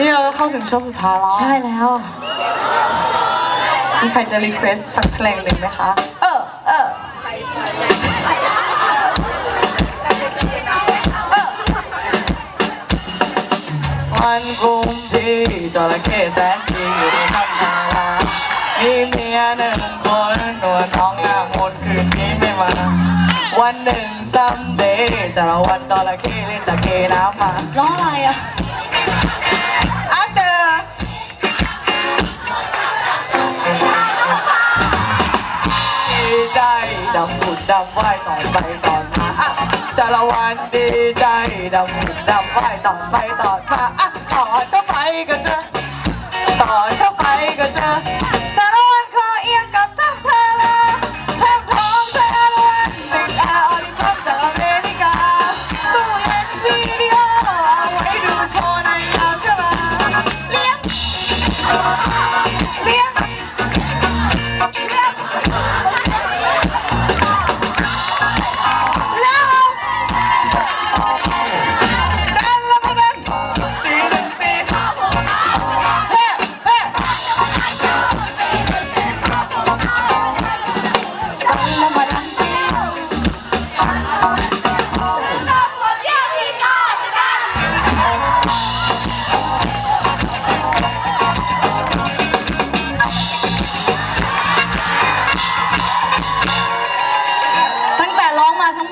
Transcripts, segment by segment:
นี่เราก็เข้าถึงช่วงสุดท้ายแล้วใช่แล้ว มีใครจะรีเควสสักเพลงหนึ่งไหมคะ เออ เออ วันกุมพี่จระเข้แสนดีอยู่ในคันนาลามีเมียหนึ่งคนหนวดท้องหน้ามนต์คืนนี้ไม่มา วันหนึ่งซัมเดย์สารวัตรจระเข้เล่นตะเกน้ำมา ร้องอะไรอะ ดำผุดดำว่ายตอนไปตอนมาอะสารวันดีใจดำผุดดำว่ายตอนไปตอนมาอะตอนเข้าไปกันจอตอนเข้า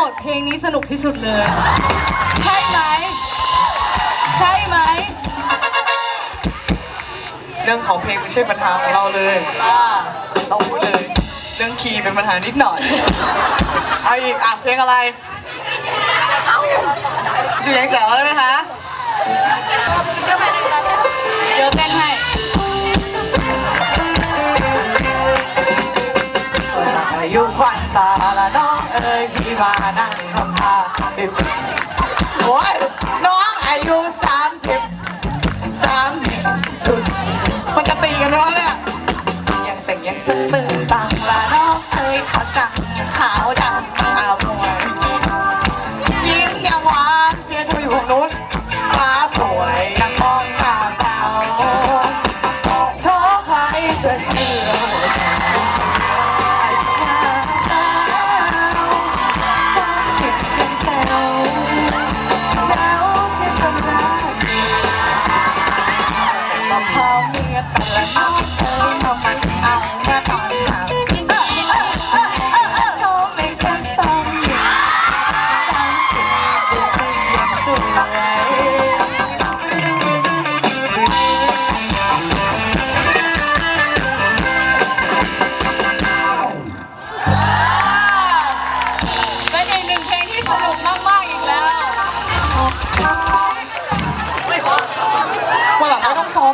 มาทั้งหมดเพลงนี้สนุกที่สุดเลย ใช่ไหม ใช่ไหมเรื่องของเพลงไม่ใช่ปัญหาของเราเลยอ่าเราพูดเลย เรื่องคีย์เป็นปัญหานิดหน่อยเอาอีกอะเพลงอะไรชื่อยังแจ๋วได้ไหมคะเดี๋ยวเต้นให้ อายุควันตาละน้อง เอ้ยพี่มานั่งทำท่าเป็น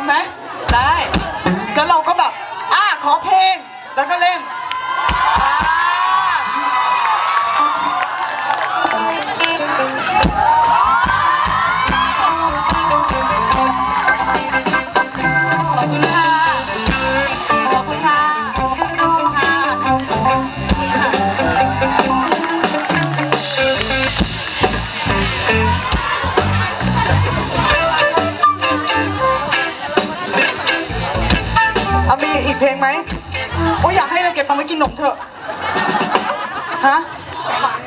ไหมได้ แล้วเราก็แบบ อะขอเพลง แล้วก็เล่น กเพลงไหมโอ้ยอยากให้เราเก็บตังค์ไว้กินนมเถอะ ฮะ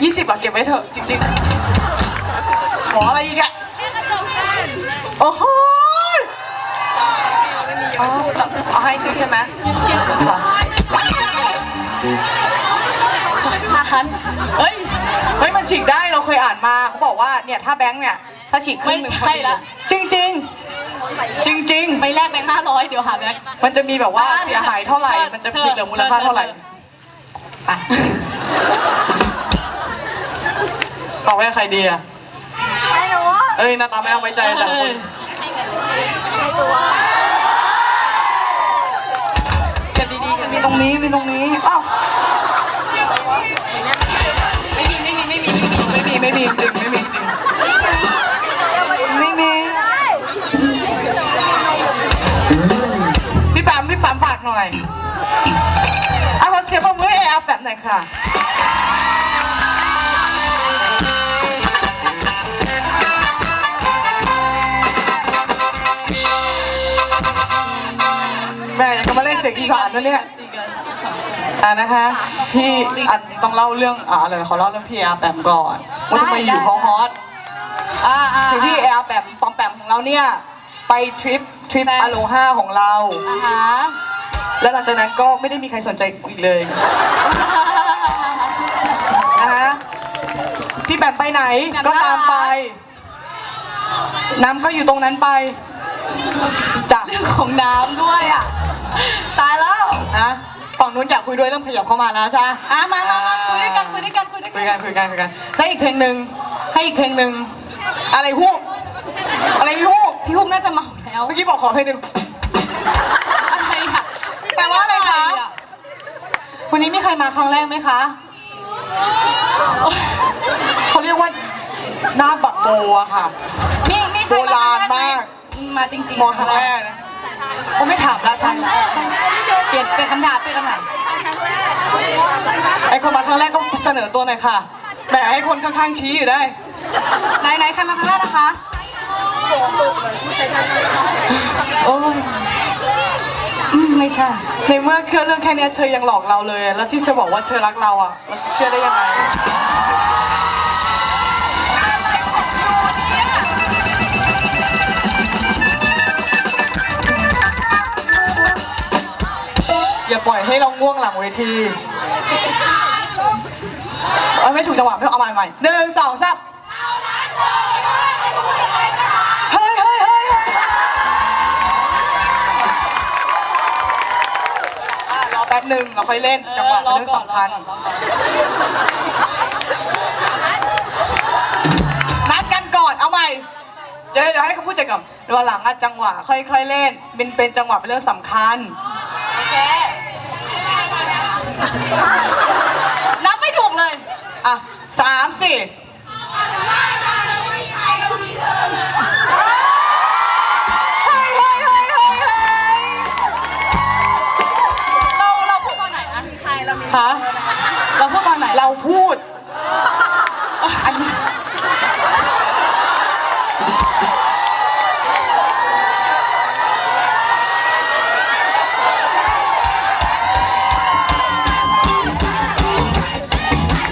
ยี่สิบอะเก็บไว้เถอะจริงๆ ขออะไรอีกอะโอ้โหอ๋อเอาให้จริงใช่ไหมค่ะอาหารเฮ้ย เฮ้ยมันฉีกได้เราเคยอ่านมาเขาบอกว่าเนี่ยถ้าแบงค์เนี่ย ถ้าฉีกครึ่งหนึ่งไม่ใช่ละจริงจริงๆ จริง ๆไม่แลกแบงค์ห้าร้อยเดี๋ยวหาแบงค์ มันจะมีแบบว่าอ่าเสียหายเท่าไหร่เธอมันจะเธอมีเหลือมูลค่าเท่าไหร่เธอไปบอกว่าใครดีอะเอ้ยหน้าตาไม่เอาไว้ใจแต่ละคน หน่อยเอาขเสียงปรบมือใแอลแบบหน่อยค่ะแม่ยังมาเล่นเสียงอีสานด้วเนี่ยอ่านะคะ พี่ต้องเล่าเรื่องอะไรขอเล่าเรื่องพี่แอร์แบมก่อนว่าทำไมอยู่เอาฮอต อ่าอ่คือพี่แอร์แปมปอมแปมของเราเนี่ย ไปทริป ทริปไป อโลฮาของเรา แล้วหลังจากนั้นก็ไม่ได้มีใครสนใจกูอีกเลยนะคะพี่แปมไปไหนก็ตามไป น้ำก็อยู่ตรงนั้นไปจ้ะเรื่องของน้ำด้วยอะตายแล้วนะฝั่งนู้นอยากคุยด้วยเริ่มขยับเข้ามาแล้วใช่ไหมอะมามามาคุยด้วยกันคุยด้วยกันคุยด้วยคุกัยกันคุยกันคุยกันให้อีกเพลงหนึ่งให้อีกเพลงหนึ่งอะไรฮูกอะไรพี่ฮูกพี่ฮุกน่าจะเมาแล้วเมื่อกี้บอกขอเพลงหนึ่งอะไรอะแปลว่าอะไรคะอ่วันนี้มีใครมาครั้งแรกไหมคะ เขาเรียกว่าหน้าบักโบอะค่ะ มีมีใครโบราณคงแไหมาก มาจริงๆมองครั้งแรกนะเขาไม่ถามแล้วช่างเปลี่ยนเปลี่ยนคำถามเปลี่ยนคำถามไอคนมาครั้งแรกก็เสนอตัวหน่อยค่ะแหมให้คนข้างๆชี้อยู่ได้ ไหนไหนใครมาครั้งแรกนะคะโอ้ยอืม ไม่ใช่ ในเมื่อเครื่องเรื่องแค่เนี้ยเธอยังหลอกเราเลย แล้วที่เธอบอกว่าเธอรักเราอะ เราจะเชื่อได้ยังไง อย่าปล่อยให้เราง่วงหลังเวที เอ้ยไม่ถูกจังหวะไม่ต้องเอาใหม่ใหม่หนึ่งสองสาม แป๊บหนึ่งเราค่อยเล่นจังหวะเป็นเรื่องสำคัญนัดกันก่อนเอาใหม่เดี๋ยวเดี๋ยวให้เขาพูดใจก่อนเดี๋ยววันหลังอะจังหวะค่อยๆเล่นเป็นเป็นจังหวะเป็นเรื่องสำคัญโอเค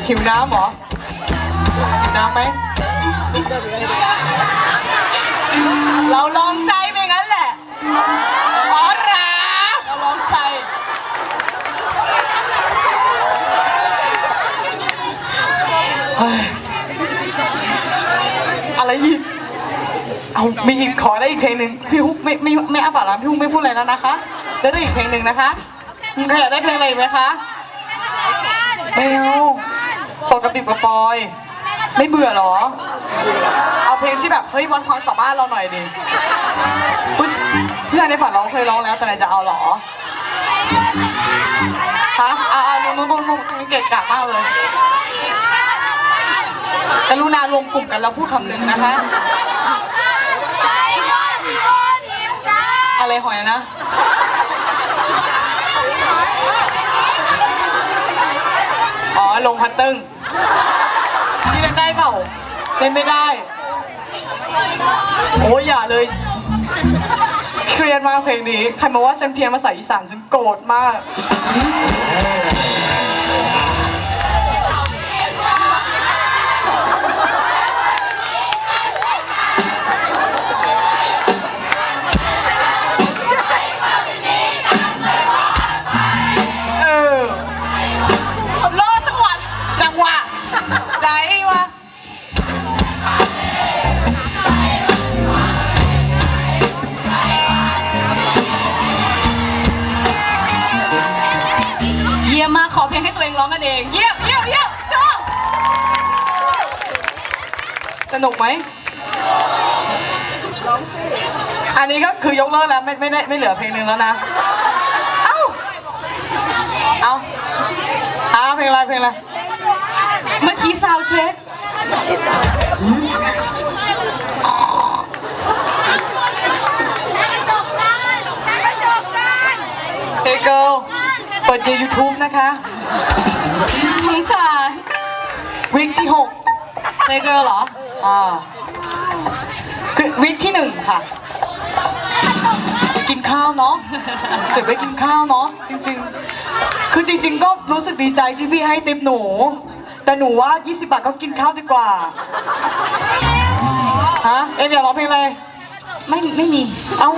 หิวน้ำเหรอหิวน้ำไหมเราลองใจไปงั้นแหละ อ๋อเหราเราลองใจเฮ้ยอะไรอีก เอามีอีกขอได้อีกเพลงหนึ่งพี่ฮุกไม่ไม่ไม่อ้าปากแล้วพี่ฮุกไม่พูดอะไรแล้วนะคะแล้วได้อีกเพลงหนึ่งนะคะคุณใครอยากได้เพลงอะไรอีกไหมคะไม่เอา โซนกระปิบกระปอย ไม่เบื่อเหรอ เอาเพลงที่แบบเฮ้ยวันความสามารถเราหน่อยดิผู้ชผู้ชายในฝันเราเคยร้องแล้วแต่ไหนจะเอาเหรอฮะอ่านุ่นนุ่นนุ่นนุ่นเกะกะมากเลยกรุณารวมกลุ่มกันแล้วพูดคำหนึ่งนะคะ อะไรหอยนะอ๋อลงพัดตึ้ง นี่เล่นได้เปล่าเล่นไม่ได้ โอ้ยอย่าเลย เครียดมากเพลงนี้ ใครมาว่าฉันเพียมาใส่อีสานฉันโกรธมาก สนุกไหมอันนี้ก็คือยกเลิกแล้วไม่ไม่ได้ไม่เหลือเพลงหนึ่งแล้วนะ เอ้า เอาเอาเพลงอะไรเพลงอะไร เมื่อกี้ซาวเช็คเฮเกิลเปิดใน YouTube นะคะสงสารวิกที่เซเกิร์ลเหรอ6 อ่าคือวิกที่1ค่ะ กินข้าวเนาะเก็บไว้กินข้าวเนาะจริงๆ คือจริง ๆ ก็รู้สึกดีใจที่พี่ให้ติปหนู แต่หนูว่า 20 บาทก็กินข้าวดีกว่าฮะเอ็มอยากร้องเพลงอะไรไม่ไม่มี เอ้า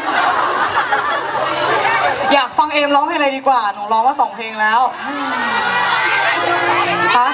อยากฟังเอ็มร้องเพลงอะไรดีกว่า หนูร้องมาสองเพลงแล้วฮะ